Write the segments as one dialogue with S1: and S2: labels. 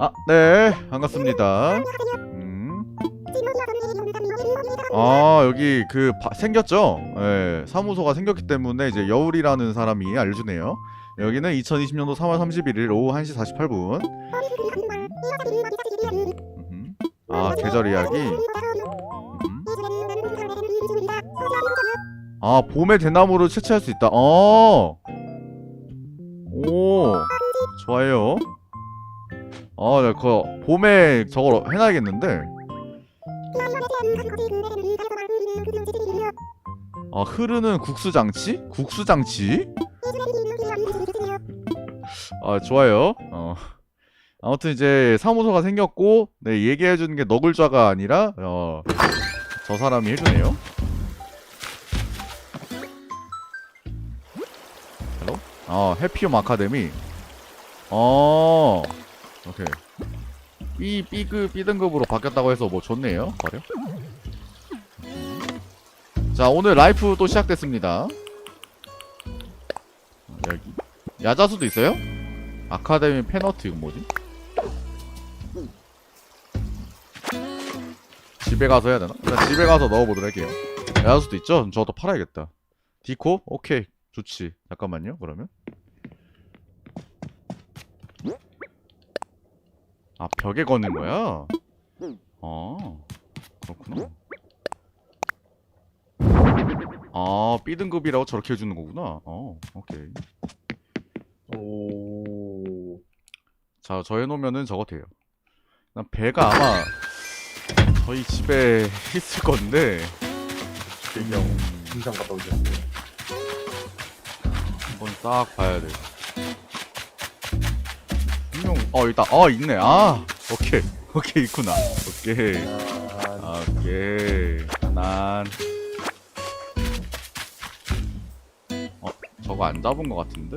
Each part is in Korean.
S1: 아, 네, 반갑습니다. 음. 아, 여기 그 바- 생겼죠? 예, 사무소가 생겼기 때문에 이제 여울이라는 사람이 알려주네요. 여기는 2020년도 3월 31일 오후 1시 48분. 음. 아, 계절 이야기. 음. 아, 봄에 대나무를 채취할 수 있다. 어. 오. 좋아요. 아, 네, 그 봄에 저걸 해놔야겠는데. 아, 흐르는 국수 장치? 국수 장치? 아, 좋아요. 어. 아무튼 이제 사무소가 생겼고, 네, 얘기해 주는 게 너굴좌가 아니라, 어, 저 사람이 해주네요. 헬로? 어, 해피홈 아카데미. 어, 오케이. B, B급, B등급으로 바뀌었다고 해서 뭐 좋네요. 버려. 자, 오늘 라이프 또 시작됐습니다. 여기. 야자수도 있어요? 아카데미 페너트, 이거 뭐지? 집에 가서 해야 되나? 일단 집에 가서 넣어보도록 할게요. 야자수도 있죠? 저것도 팔아야겠다. 디코? 오케이. 좋지. 잠깐만요, 그러면. 아, 벽에 거는 거야? 어, 그렇구나. 아, B등급이라고 저렇게 해주는 거구나. 어, 오케이.
S2: 오.
S1: 자, 저 해놓으면은 저거 돼요. 난 배가 아마 저희 집에 있을 건데,
S2: 대경 김장 갔다 오셨어요.
S1: 한번 싹 봐야 돼. 분명, 어, 있다. 어, 있네. 아, 오케이. 오케이, 있구나. 오케이.
S2: 아,
S1: 아, 오케이. 난. 어, 저거 안 잡은 것 같은데?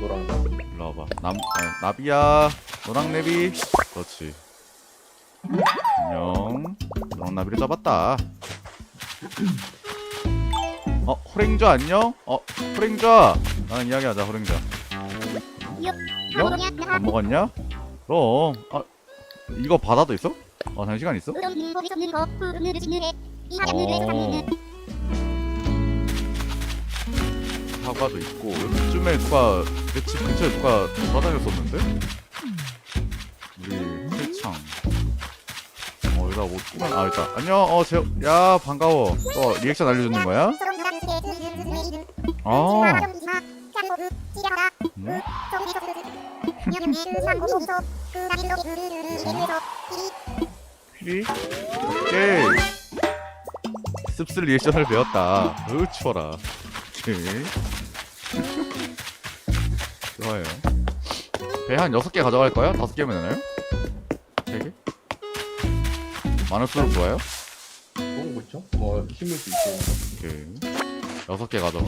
S2: 노랑
S1: 일로 와봐. 남, 아니, 나비야. 노랑내비. 그렇지. 안녕. 노랑나비를 잡았다. 어, 호랭좌 안녕? 어, 호랭좌. 나는 이야기하자, 호랭좌. 어? 밥 먹었냐? 그럼. 아, 이거 바다도 있어? 어, 잠시간 있어? 사과도 있고 여기쯤에 누가 내 집 근처에 누가 돌아다녔었는데? 우리 세창 어 여기다 뭐 꾸면 아 있다 안녕 어제야 반가워 또 리액션 알려주는 거야? 아 음? 휘리? 오케이 씁쓸 리액션을 배웠다 으 추워라 오케이 좋아요 배 한 6개 가져갈 거야? 5개면 되나요? 3개? 많을수록 좋아요?
S2: 좋은 거 있죠? 뭐 힘을 수 있고.
S1: 오케이 여섯 개 가져가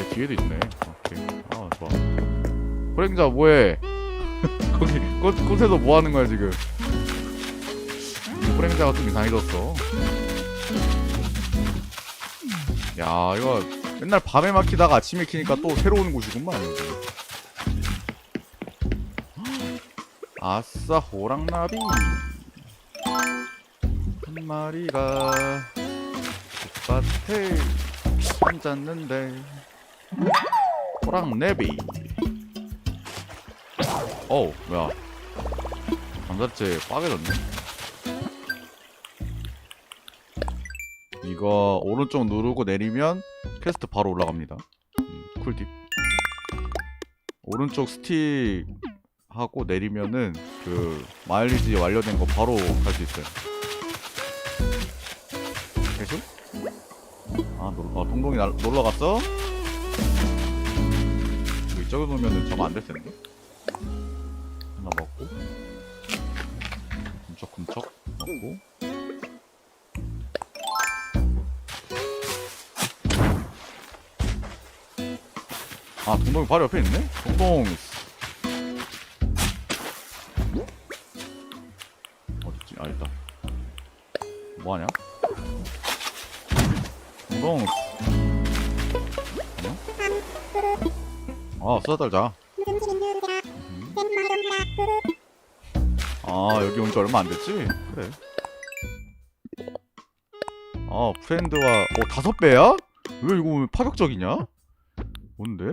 S1: 내 뒤에도 있네. 오케이. 아 좋아. 호랭자 뭐해? 거기 꽃, 꽃에서 뭐 하는 거야 지금? 호랭자가 좀 이상해졌어. 야 이거 맨날 밤에 막히다가 아침에 키니까 또 새로운 곳이구만 아싸 호랑나비. 한 마리가 밭에 앉았는데 호랑 내비. 어우 뭐야. 감자채 빠개졌네. 이거 오른쪽 누르고 내리면 퀘스트 바로 올라갑니다. 음, 쿨팁. 오른쪽 스틱 하고 내리면은 그 마일리지 완료된 거 바로 갈 수 있어요. 계속? 아, 놀, 어, 동동이 날, 놀러 갔어? 이쪽에 놓으면은 저거 안 될 텐데? 하나 먹고. 금척금척 먹고. 아, 동동이 바로 옆에 있네? 동동. 어딨지? 아, 있다. 뭐하냐? 동동. 아, 쏘아 떨자. 음. 아 여기 온 지 얼마 안 됐지? 그래 아 프렌드와 어 다섯 배야? 왜 이거 왜 파격적이냐? 뭔데?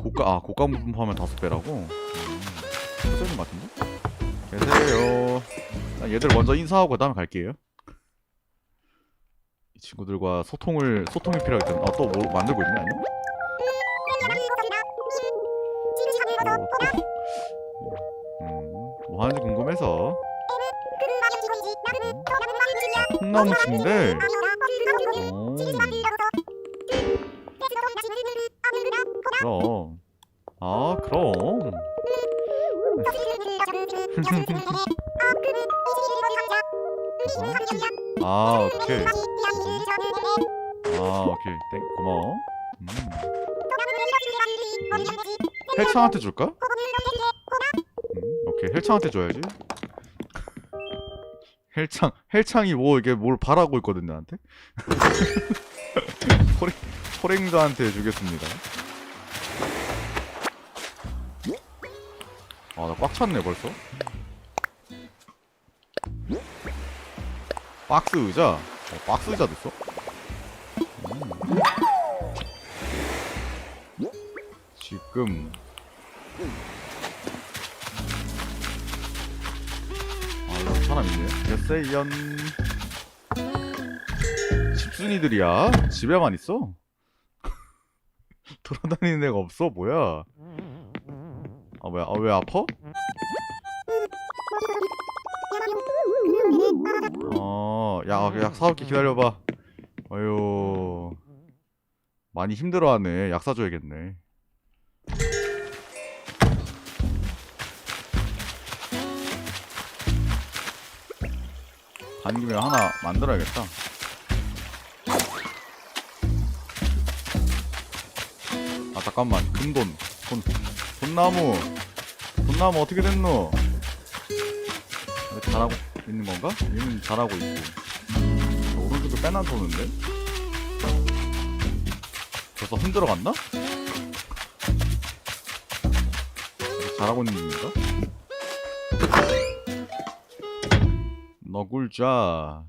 S1: 고가 아 고가 물품하면 다섯 배라고? 음, 표정인 것 같은데? 계세요 나 얘들 먼저 인사하고 그 다음에 갈게요 이 친구들과 소통을 소통이 필요하기 때문에 아또 뭐 만들고 있네 아니? 뭐 하는지 궁금해서. 콩나무 오 그럼 아 그럼. 아 오케이. 아 오케이. 땡 고마워. 음. 헬창한테 줄까? 음, 오케이 헬창한테 줘야지. 헬창 헬창이 뭐 이게 뭘 바라고 있거든 나한테? 호랭 호랭자한테 주겠습니다. 아 나 꽉 찼네 벌써. 박스 의자? 어, 박스 의자도 있어? 음. 지금 사람 있네 예세연. 집순이들이야. 집에만 있어. 돌아다니는 애가 없어. 뭐야? 아 뭐야? 아왜 아파? 어약 약 사올게. 기다려봐. 어휴 많이 힘들어하네. 약 사줘야겠네 간 김에 하나 만들어야겠다. 아 잠깐만 금돈 돈 돈나무 돈나무 어떻게 됐노? 잘하고 있는 건가? 얘는 잘하고 있고 빼놔 도는데? 벌써 흔들어 갔나? 잘하고 있는 중인가? 너굴자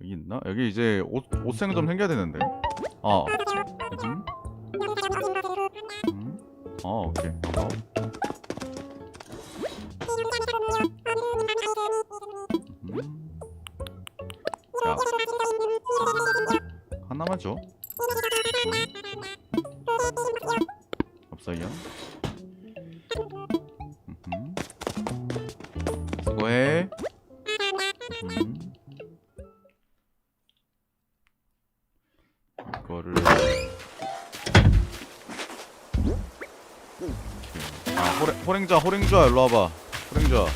S1: 여기 있나? 여기 이제 옷, 옷생 좀 생겨야 되는데 아 음? 음? 아 오케이 어. 호랭, 호랭자 호랭자 일로 와봐. 호랭자.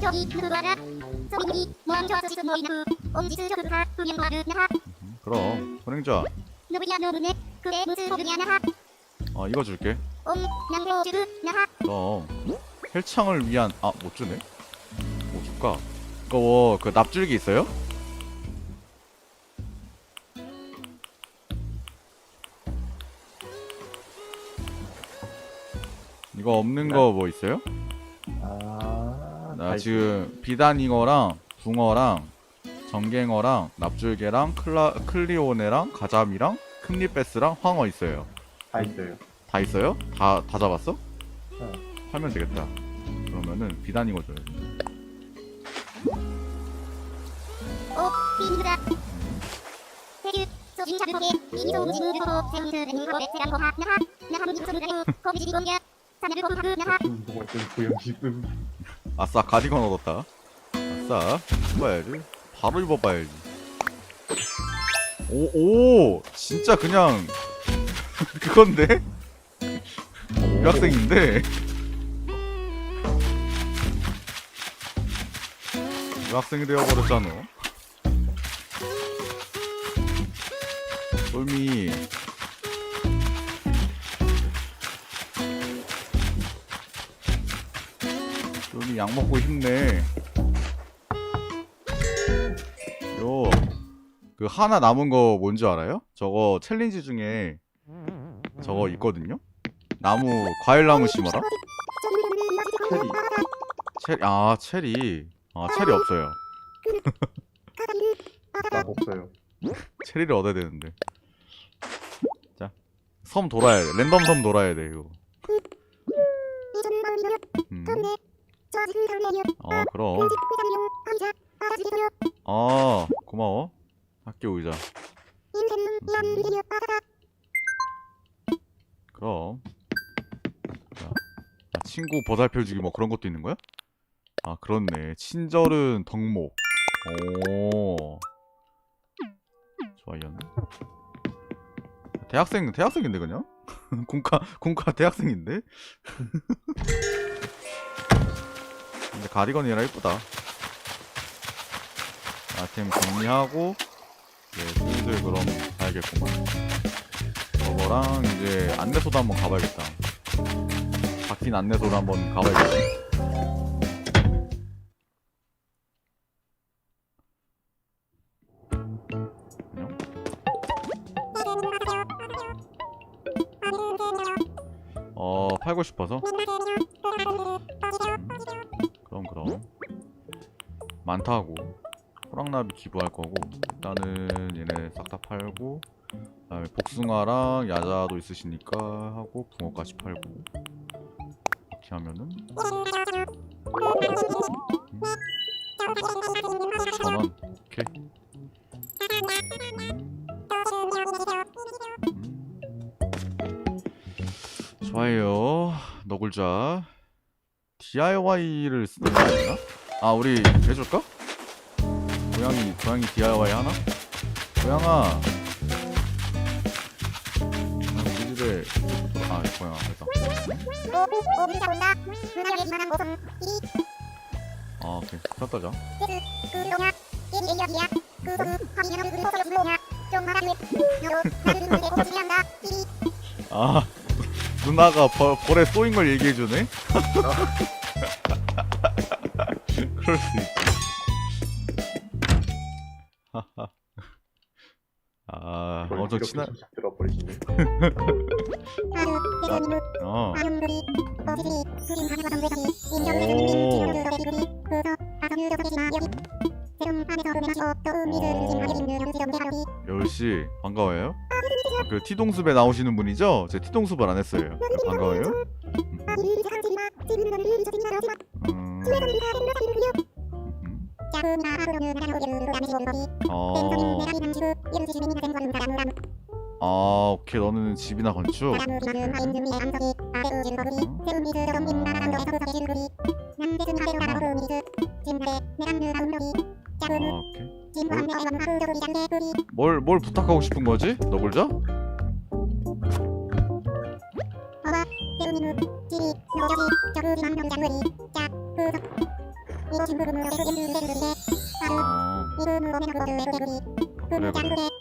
S3: 저기 누구라 소민이 먼저 분양과르 나하.
S1: 음, 그럼 호랭자.
S3: 누구야 누구네? 그래 무슨 소리야 나하.
S1: 어 이거 줄게.
S3: 주그 나하.
S1: 그럼 헬창을 위한 아 못 주네? 뭐 줄까? 이거 뭐, 그 납줄기 있어요? 이거 없는 거 뭐 있어요?
S2: 아,
S1: 나 지금 비단잉어랑 붕어랑 정갱어랑 납줄개랑 클라, 클리오네랑 가자미랑 큰리베스랑 황어 있어요.
S2: 다 있어요.
S1: 다 있어요? 다, 다 잡았어?
S2: 어.
S1: 하면 되겠다. 그러면은 비단잉어 줘야지.
S3: 오 미니소 베테랑 거하 나하 나하 공하
S1: 아싸, 가디건 얻었다. 아싸, 입어야지. 바로 입어봐야지. 오, 오! 진짜 그냥, 그건데? 유학생인데? 유학생이 되어버렸잖아. 똘미. 똘미 약 먹고 힘내. 요, 그 하나 남은 거 뭔지 알아요? 저거 챌린지 중에 저거 있거든요. 나무 과일나무 심어라.
S2: 체리.
S1: 체리 아 체리 아 체리 없어요.
S2: 나 없어요.
S1: 체리를 얻어야 되는데. 자, 섬 돌아야 돼. 랜덤 섬 돌아야 돼 이거. 음. 어 그럼. 아 고마워. 학교 의자. 그럼. 자, 아, 친구 보살펴주기 뭐 그런 것도 있는 거야? 아 그렇네. 친절은 덕목. 오. 좋아요. 대학생 대학생인데 그냥? 공카 공카 대학생인데? 근데 가디건이라 이쁘다. 아템 정리하고 이제 슬슬 그럼 가야겠구만. 저거랑 이제 안내소도 한번 가봐야겠다. 바뀐 안내소를 한번 가봐야겠다. 어 팔고 싶어서 많다고. 호랑나비 기부할 거고 일단은 얘네 싹 다 팔고 그 다음에 복숭아랑 야자도 있으시니까 하고 붕어까지 팔고. 이렇게 하면은 천원 오케이. 음. 좋아요. 너굴자. DIY를 쓰는 거 아니야? 아 우리 해줄까? 고양이 고양이 DIY 하나? 고양아 아, 우리 집에 아 고양아 됐다 아 오케이 켰다 자 아 누나가 벌, 벌에 쏘인 걸 얘기해주네? 그럴 수 있지. 아 어저 친한
S2: 쏙 들어버리시네.
S1: 어. 여울씨 반가워요. 아, 그 티동숲에 나오시는 분이죠? 제 티동숲을 안 했어요. 반가워요. 음, 음. 어, 아 오케이 너는 집이나 건축 아, 오케이 뭘, 뭘 부탁하고 싶은 거지? 너굴자? Ini juga menurut saya, ini juga menurut saya. Lalu, ini menurut saya, ini juga menurut saya. Ini juga menurut saya.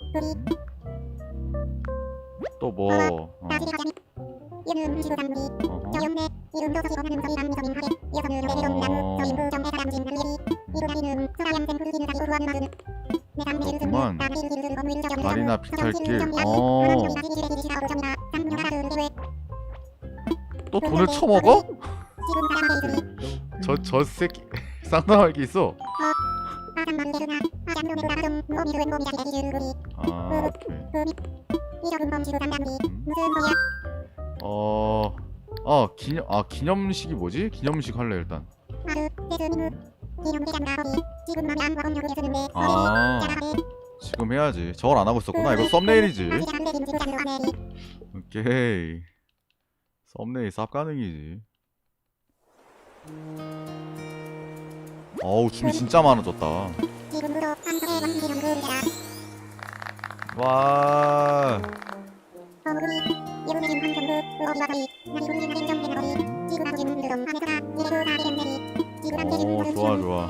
S1: 쌍쌍하게 있어? 아 오케이. 어... 아 기념 아 기념식이 뭐지? 기념식 할래 일단. 아 지금 해야지. 저걸 안 하고 있었구나. 이거 썸네일이지. 오케이. 썸네일 쌉 가능이지 어우 줌이 진짜 많아졌다. 와. 오, 좋아, 좋아.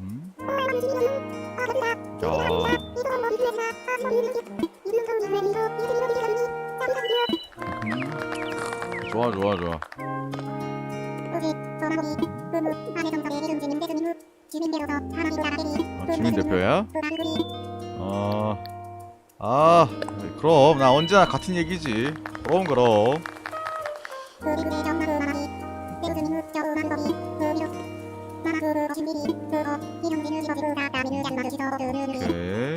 S1: 음? 야 좋아 좋아 좋아 어, 주민 대표야? 어, 아, 그럼 나 언제나 같은 얘기지. 그럼 그럼. 오케이.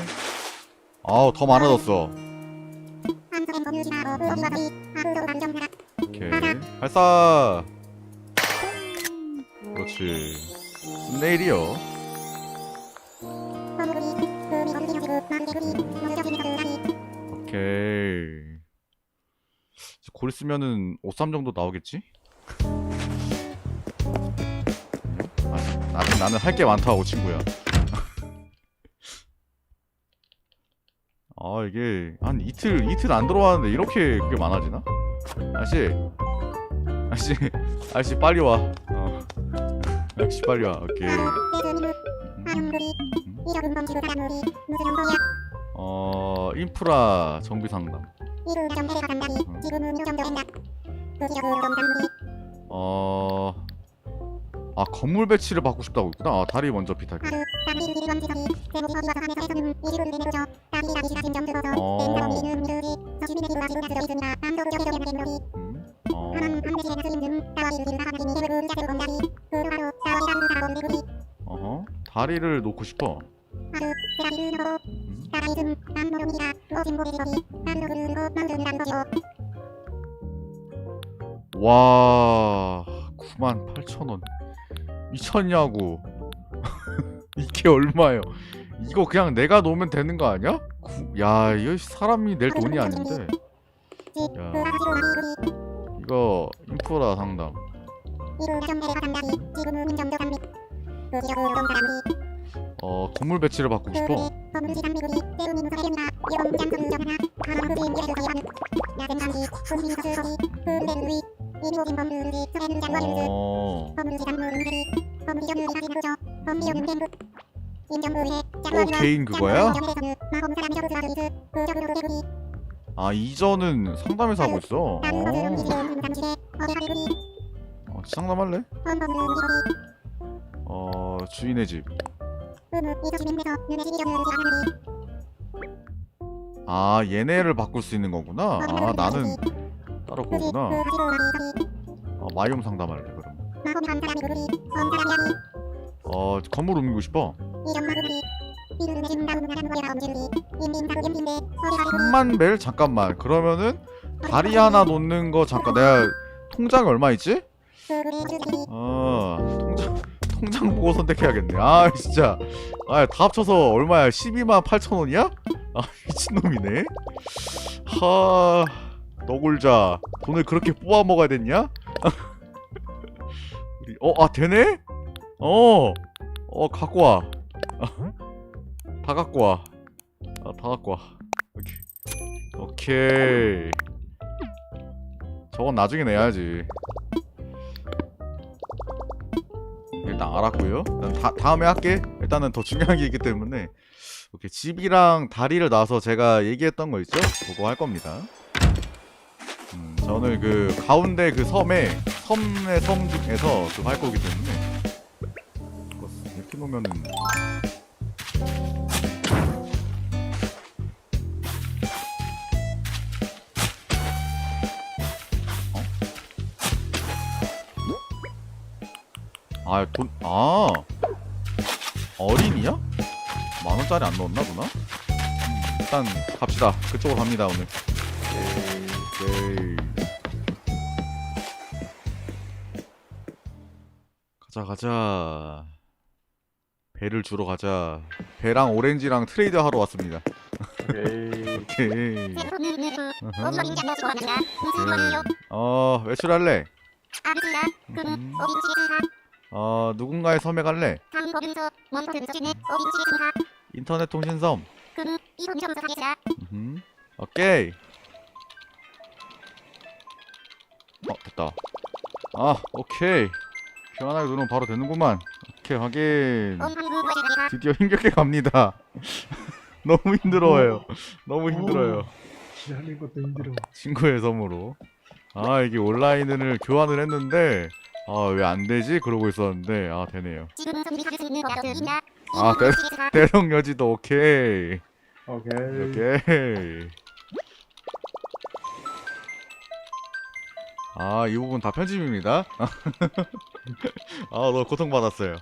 S1: 아우 더 많아졌어. 발사. 그렇지. 썸네일이요. 오케이. 곧 있으면은 53 정도 나오겠지? 아, 나는 나는 할 게 많다고 친구야. 아 이게 한 이틀 이틀 안 들어왔는데 이렇게 그게 많아지나? 아씨 아씨 아씨 빨리 와. 어. 아씨 빨리 와. 오케이. 어 인프라 정비 상담. 어. 아 건물 배치를 받고 싶다고 있구나. 아, 다리 먼저 비탈게. 음. 어. 어허. 다리를 놓고 싶어. 음. 와. 98,000원. 미쳤냐고. 이게 얼마예요? 이거 그냥 내가 놓으면 되는 거 아니야? 구- 야, 이거 사람이 낼 돈이 아닌데. 야, 인프라 상담. 어, 건물 배치를 받고 싶어. 어. 어, 개인 그거야? 아, 이전은 상담에서 하고 있어. 어. 어, 상담할래? 어, 주인의 집. 아, 얘네를 바꿀 수 있는 거구나. 아, 나는 따로 그거구나. 아, 마이옴 상담할래, 그럼. 어, 건물 옮기고 싶어. 천만 벨? 잠깐만. 그러면은 다리 하나 놓는 거 잠깐 내가 통장이 얼마 있지? 어, 통장 통장 보고 선택해야겠네. 아, 진짜. 아, 다 합쳐서 얼마야? 12만 8천 원이야? 아, 미친놈이네. 하, 너굴자. 돈을 그렇게 뽑아 먹어야 됐냐? 우리 어, 아, 되네? 어. 어, 갖고 와. 다 갖고 와. 아, 다 갖고 와. 오케이. 오케이. 저건 나중에 내야지. 일단 알았고요. 다, 다음에 할게. 일단은 더 중요한 게 있기 때문에. 오케이. 집이랑 다리를 놔서 제가 얘기했던 거 있죠? 그거 할 겁니다. 음, 저는 그 가운데 그 섬에 섬의 섬 중에서 그거 할 거기 때문에 이렇게 놓으면은 아, 돈, 아, 어린이야? 만 원짜리 안 넣었나 보나? 음, 일단 갑시다. 그쪽으로 갑니다 오늘. 오케이. 가자 가자. 배를 주러 가자. 배랑 오렌지랑 트레이드 하러 왔습니다.
S2: 오케이.
S1: 오케이.
S3: 어허.
S1: 어, 외출할래?
S3: 그는
S1: 음.
S3: 어,
S1: 누군가의 섬에 갈래? 인터넷 통신섬.
S3: 이성점사하게지라
S1: 음. 오케이. 어, 됐다. 아, 오케이. 시원하게 누르면 바로 되는구만. 오케이, 확인. 드디어 힘겹게 갑니다. 너무 힘들어요. 너무 힘들어요.
S2: 하는 것도 힘들어.
S1: 친구의 섬으로. 아, 이게 온라인을 교환을 했는데, 아 왜 안 되지? 그러고 있었는데 아 되네요.
S3: 지금 수 있는?
S1: 아, 네. 대령 여지도 오케이.
S2: 오케이.
S1: 오케이. 아, 이 부분 다 편집입니다. 아, 너무 고통 받았어요.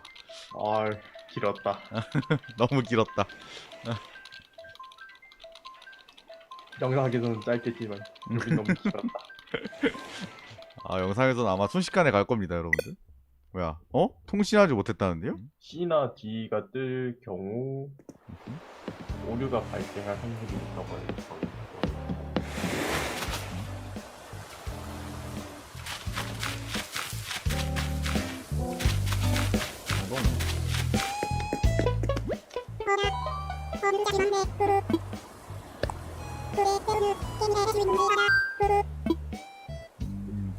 S2: 아 길었다.
S1: 너무 길었다.
S2: 영상에서는 짧겠지만 여기 너무 길었다.
S1: 아, 영상에서는 아마 순식간에 갈 겁니다, 여러분들. 뭐야? 어? 통신하지 못했다는데요?
S2: C나 D가 뜰 경우 오류가 발생할 확률이 있다고 해요.
S1: 음,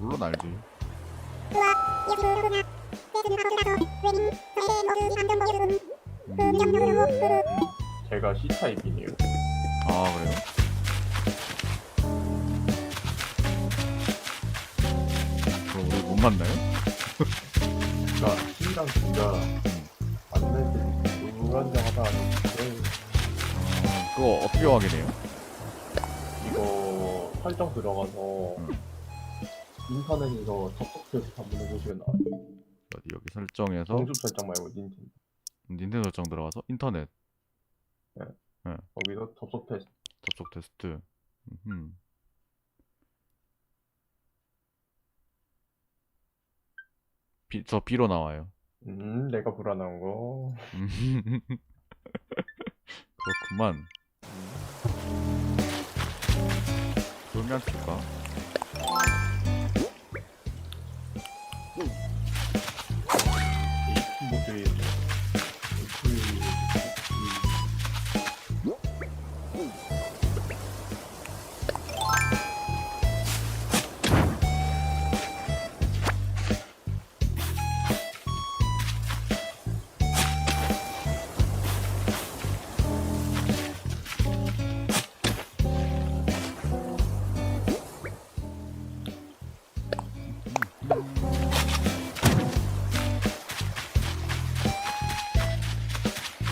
S1: 물론 알지.
S2: 제가 C 타입이네요.
S1: 아, 그래요? 그럼 우리 못 만나요?
S2: 그러니까 C랑 D가 만날 때 불안정하다
S1: 아, 그거 어떻게 확인해요?
S2: 이거 설정 들어가서
S1: 음.
S2: 인터넷에서 접속해서 한번 해보시면 나와요.
S1: 어디 여기 설정에서
S2: 정주 설정 말고 닌텐도.
S1: 닌텐도 설정 들어가서 인터넷
S2: 거기서 접속 테스트.
S1: 접속 테스트. 음. 비, 저 B로 나와요.
S2: 음, 내가 불안한 거.
S1: 음. 그렇구만. 그러면 B가